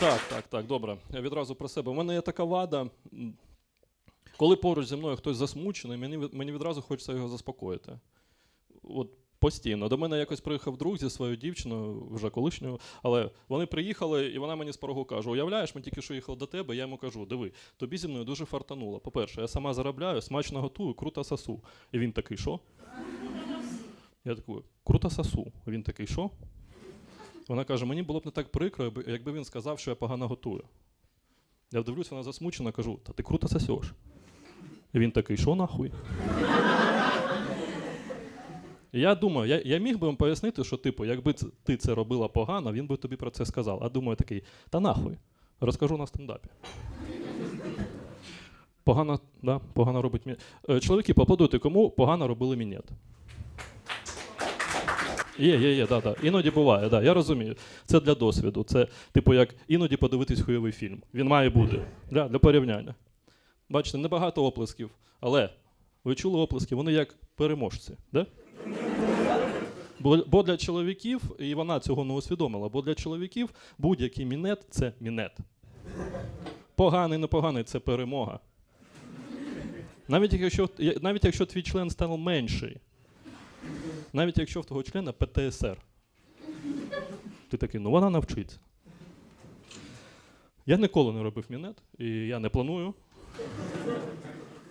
Так, так, так, добре. Я відразу про себе. У мене є така вада. Коли поруч зі мною хтось засмучений, мені, мені відразу хочеться його заспокоїти. От постійно. До мене якось приїхав друг зі своєю дівчиною, вже колишньою, але вони приїхали, і вона мені з порогу каже: Уявляєш, ми тільки що їхали до тебе, я йому кажу: диви, тобі зі мною дуже фартануло. По-перше, я сама заробляю, смачно готую, круто сосу. І він такий, що? Я такий, круто сосу. Він такий, що? Вона каже: мені було б не так прикро, якби- він сказав, що я погано готую. Я вдивлюсь, вона засмучена, кажу, та ти круто сосеш. Він такий, що нахуй? Я думаю, я, я міг би вам пояснити, що, типу, якби ти це робила погано, він би тобі про це сказав. А думаю такий, та нахуй, розкажу на стендапі. Погано, да, погано робить мінет. Чоловіки, поаплодуйте, кому погано робили мінет. Є, є, є, да, да. Іноді буває, да, я розумію. Це для досвіду. Це, типу, як іноді подивитись хуйовий фільм. Він має бути для, для порівняння. Бачите, небагато оплесків, але ви чули оплески, вони як переможці. Да? Бо, бо для чоловіків, і вона цього не усвідомила, бо для чоловіків будь-який мінет це мінет. Поганий, непоганий це перемога. Навіть якщо, навіть якщо твій член став менший, навіть якщо в того члена ПТСР. Ти такий, ну вона навчиться. Я ніколи не робив мінет, і я не планую.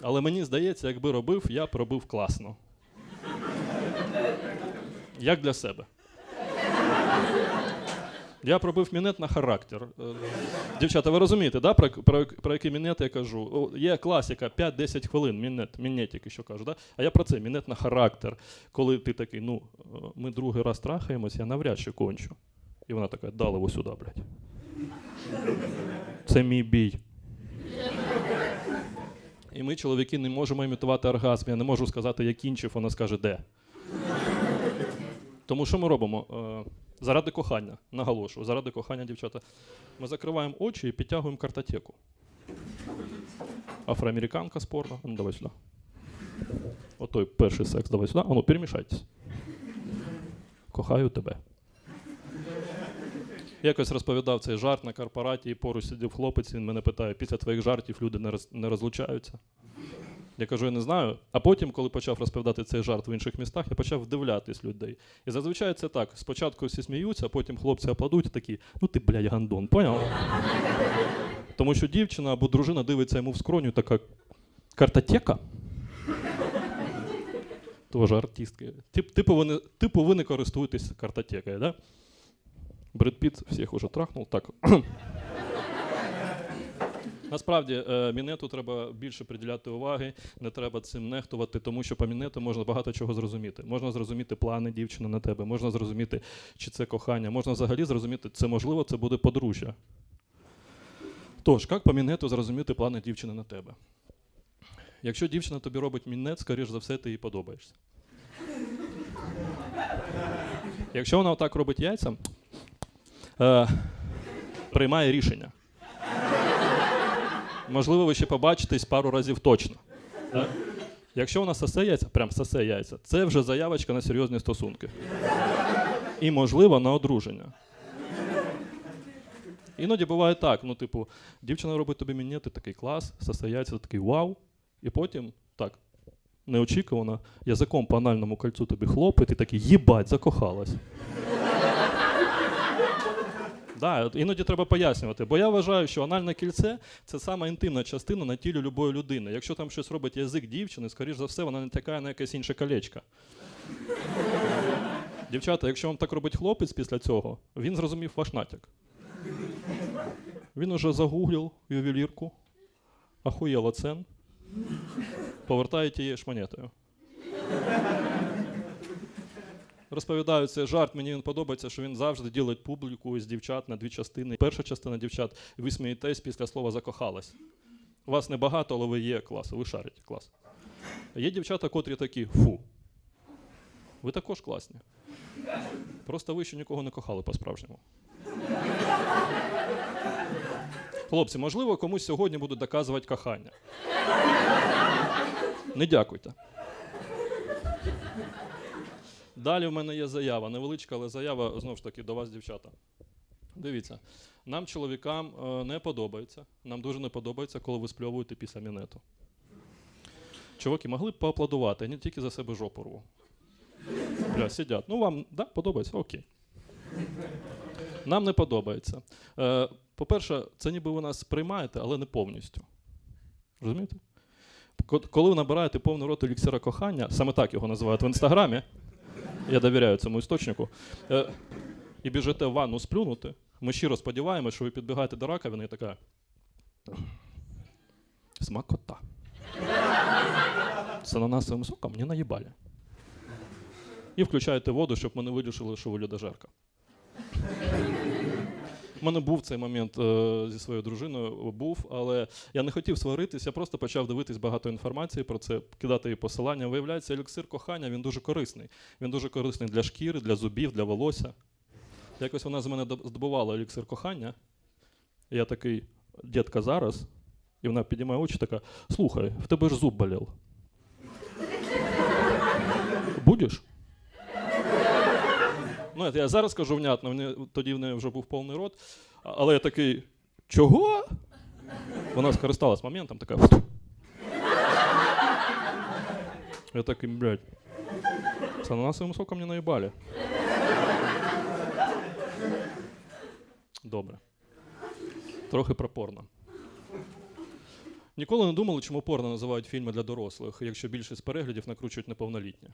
Але мені здається, якби робив, я б робив класно. Як для себе. Я пробив мінет на характер. Е, Дівчата, ви розумієте, да, про, про, про який мінет я кажу? Є класика 5-10 хвилин, мінет, мінетик, що кажу. Да? А я про це мінет на характер. Коли ти такий, ну, е, ми другий раз трахаємось, я навряд чи кончу. І вона така, дали ось сюди, блядь. Це мій бій. І ми, чоловіки, не можемо імітувати оргазм. Я не можу сказати, я кінчив, вона скаже, де. Тому що ми робимо? Заради кохання, наголошую, заради кохання, дівчата. Ми закриваємо очі і підтягуємо картотеку. Афроамериканка спорна. Ну, давай сюди. Отой перший секс, давай сюди. А ну, перемішайтесь. Кохаю тебе. Якось розповідав цей жарт на корпораті, і поруч сидів хлопець, він мене питає, після твоїх жартів люди не розлучаються. Я кажу, я не знаю. А потім, коли почав розповідати цей жарт в інших містах, я почав вдивлятись людей. І зазвичай це так: спочатку всі сміються, а потім хлопці аплодують і такі, ну ти, блядь, гандон, поняв? Тому що дівчина або дружина дивиться йому в скроню, така картотека. Тоже артистки. Тип, типу, ви, типу, ви не користуєтесь картотекою, да? Бред Піт всіх уже трахнув. Так. Насправді, е, мінету треба більше приділяти уваги, не треба цим нехтувати, тому що по мінету можна багато чого зрозуміти. Можна зрозуміти плани дівчини на тебе, можна зрозуміти, чи це кохання, можна взагалі зрозуміти, це можливо, це буде подружжя. Тож, як по мінету зрозуміти плани дівчини на тебе? Якщо дівчина тобі робить мінет, скоріш за все, ти їй подобаєшся. Якщо вона отак робить яйця, е, приймає рішення. Можливо, ви ще побачитесь пару разів точно. Якщо вона сосе яйця, прям сосе яйця, це вже заявочка на серйозні стосунки. І, можливо, на одруження. Іноді буває так: ну, типу, дівчина робить тобі мінет, ти такий клас, сосе яйця, такий вау. І потім так, неочікувано, язиком по анальному кольцу тобі хлопить, і такий їбать, закохалась. Да, іноді треба пояснювати, бо я вважаю, що анальне кільце це сама інтимна частина на тілі любої людини. Якщо там щось робить язик дівчини, скоріш за все, вона не тякає на якесь інше колечко. Дівчата, якщо вам так робить хлопець після цього, він зрозумів ваш натяк. Він уже загуглив ювелірку, ахуєло цен, тією ж Розповідаю цей жарт, мені він подобається, що він завжди ділить публіку з дівчат на дві частини. Перша частина дівчат, ви смієтесь після слова закохалась. Вас небагато, але ви є клас, ви шарите клас. Є дівчата, котрі такі фу. Ви також класні. Просто ви ще нікого не кохали по-справжньому. Хлопці, можливо, комусь сьогодні будуть доказувати кохання. Не дякуйте. Далі в мене є заява, невеличка, але заява знову ж таки до вас, дівчата. Дивіться, нам, чоловікам, е, не подобається. Нам дуже не подобається, коли ви спльовуєте після мінету. Чуваки, могли б поаплодувати, не тільки за себе жопу рву. Бля, сидять. Ну вам да, подобається? Окей. Нам не подобається. Е, по-перше, це ніби ви нас приймаєте, але не повністю. Розумієте? Коли ви набираєте повний рот еліксира кохання, саме так його називають в інстаграмі, я довіряю цьому істочнику, е, і біжите в ванну сплюнути, ми щиро сподіваємося, що ви підбігаєте до раковини і така. Смакота. З ананасовим соком не наїбали. І включаєте воду, щоб ми не вирішили, що ви людожерка. У мене був цей момент е, зі своєю дружиною, був, але я не хотів сваритись, я просто почав дивитись багато інформації про це, кидати їй посилання. Виявляється, еліксир кохання він дуже корисний. Він дуже корисний для шкіри, для зубів, для волосся. Якось вона з мене здобувала еліксир кохання. Я такий, дітка, зараз. І вона підіймає очі така: слухай, в тебе ж зуб болів. Будеш? Ну, я зараз кажу внятно, в тоді в неї вже був повний рот. Але я такий, чого? Вона скористалась моментом, така. Я такий, блядь, з ананасовим соком не наїбали. Добре. Трохи про порно. Ніколи не думали, чому порно називають фільми для дорослих, якщо більшість переглядів накручують неповнолітні.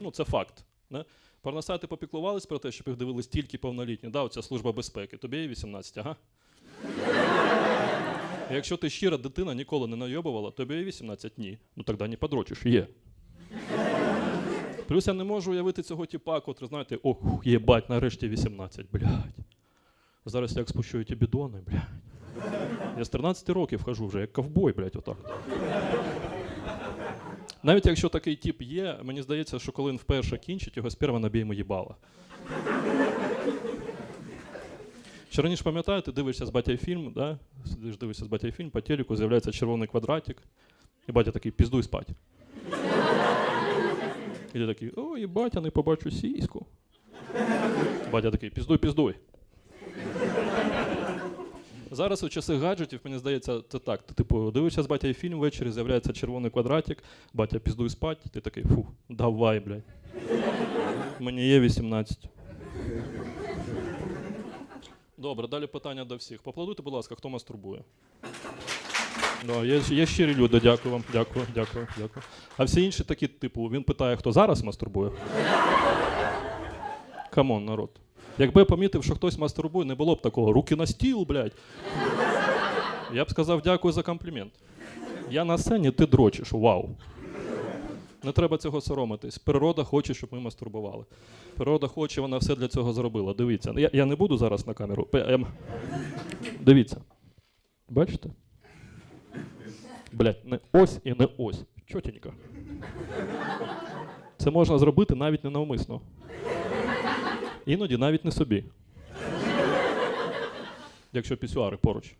Ну, це факт. Не? Порносайти попіклувались про те, щоб їх дивились тільки повнолітні. Да, оця служба безпеки. Тобі є 18, ага. Якщо ти щира дитина ніколи не найобувала, тобі є 18 ні. Ну тоді не подрочиш, є. Плюс я не можу уявити цього тіпа, котрий, знаєте, ох, єбать, нарешті 18, блядь. Зараз як спущу ті бідони, блядь. Я з 13 років хожу вже, як ковбой, блядь, отак. Навіть якщо такий тип є, мені здається, що коли він вперше кінчить, його сперма наб'ємо їбала. Ще раніше пам'ятаєте, дивишся з батя фільм, да? Сидиш, дивишся з батя фільм, по телеку з'являється червоний квадратик, і батя такий, піздуй спать. І ти такий, ой, батя, не побачу сіську. Батя такий, піздуй, піздуй. Зараз у часи гаджетів, мені здається, це так. Ти типу дивишся з батя фільм ввечері, з'являється червоний квадратик, батя піздуй спать, ти такий, фу, давай, блядь. Мені є 18. Добре, далі питання до всіх. Поплодуйте, будь ласка, хто мастурбує. Да, є, є щирі люди, дякую вам, дякую, дякую, дякую. А всі інші такі, типу, він питає, хто зараз мастурбує. Камон, народ. Якби помітив, що хтось мастурбує, не було б такого руки на стіл, блядь. Я б сказав дякую за комплімент. Я на сцені, ти дрочиш. Вау. Не треба цього соромитись. Природа хоче, щоб ми мастурбували. Природа хоче, вона все для цього зробила. Дивіться. Я, я не буду зараз на камеру. Ем. Дивіться. Бачите? Блять, не ось і не ось. Чотенько. Це можна зробити навіть не навмисно. Іноді навіть не собі. Якщо пісюари поруч.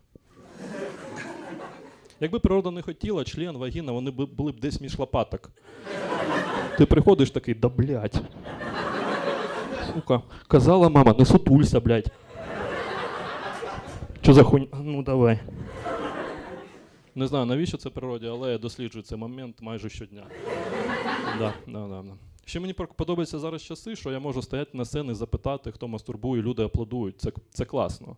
Якби природа не хотіла, член, вагіна, вони б були б десь між лопаток. Ти приходиш такий, да блядь. Сука, казала мама, не сутулься, блядь. Що за хуйня? Ну давай. Не знаю, навіщо це природі, але я досліджую цей момент майже щодня. Да, да, да, да. Ще мені подобаються зараз часи, що я можу стояти на сцені і запитати, хто мастурбує, люди аплодують. Це, це класно.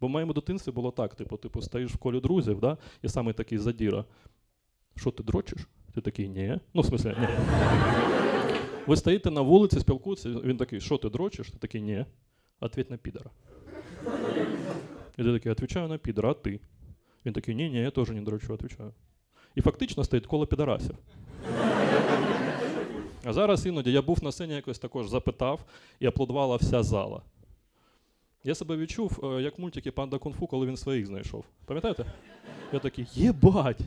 Бо в моєму дитинстві було так: типу, типу, стоїш в колі друзів, да, і саме такий задіра. Що ти дрочиш? Ти такий, ні. Ну, в смысле, ні. Ви стоїте на вулиці, спілкуєтеся, він такий, що ти дрочиш? Ти такий, ні. Ответь на підара. І ти такий, відповідаю на підара, а ти? Він такий, ні, ні, я теж не дрочу, відповідаю. І фактично стоїть коло підарасів. А зараз іноді я був на сцені якось також запитав і аплодувала вся зала. Я себе відчув, е, як мультики Панда Кунг-фу, коли він своїх знайшов. Пам'ятаєте? Я такий, єбать!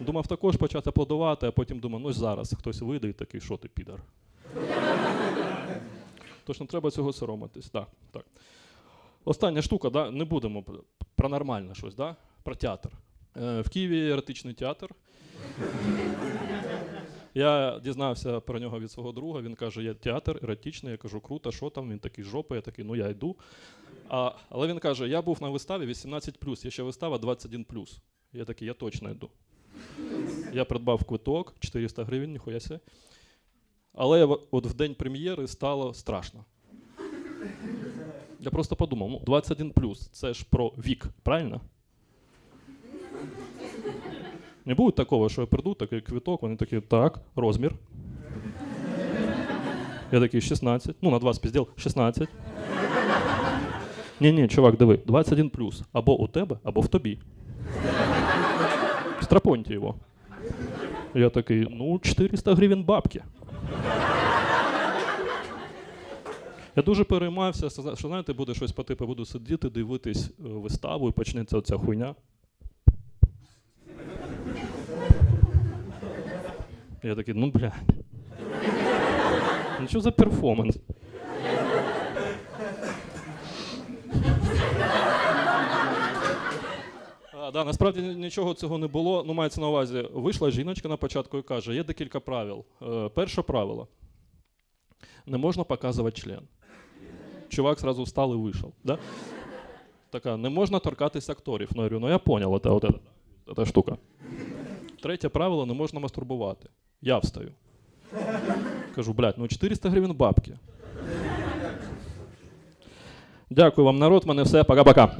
Думав також почати аплодувати, а потім думав, ну зараз хтось вийде і такий, що ти підар. Тож не треба цього соромитись. Так, так. Остання штука, да? не будемо про- нормальне щось, да? про театр. Е, в Києві еротичний театр. Я дізнався про нього від свого друга. Він каже: я театр еротичний. Я кажу, круто, що там? Він такий жопа, я такий, ну я йду. А, але він каже: я був на виставі 18, є ще вистава 21. Я такий, я точно йду. Я придбав квиток 400 гривень, ніхуя ся. Але от в день прем'єри стало страшно. Я просто подумав, ну 21 це ж про вік, правильно? Не буде такого, що я прийду, такий квиток, вони такі, так, розмір. Я такий 16. Ну, на 2 спізділ, 16. Ні, ні, чувак, диви, 21 Або у тебе, або в тобі. Страпоньте його. Я такий, ну, 400 гривень бабки. Я дуже переймався, що що, знаєте, буде щось по типу, буду сидіти, дивитись е, виставу і почнеться оця хуйня. Я такий, ну блядь. Ну що за перформанс? А, да, насправді ні- нічого цього не було. Ну, мається на увазі, вийшла жіночка на початку і каже: є декілька правил. Е, перше правило: не можна показувати член. Чувак зразу встав і вийшов. Да? Така, не можна торкатись акторів. Ну, я говорю, ну я понял, это, вот это, эта штука. Третє правило не можна мастурбувати. Я встаю. Кажу, блядь, ну 400 гривень бабки. Дякую вам, народ. Мене все. Пока-пока.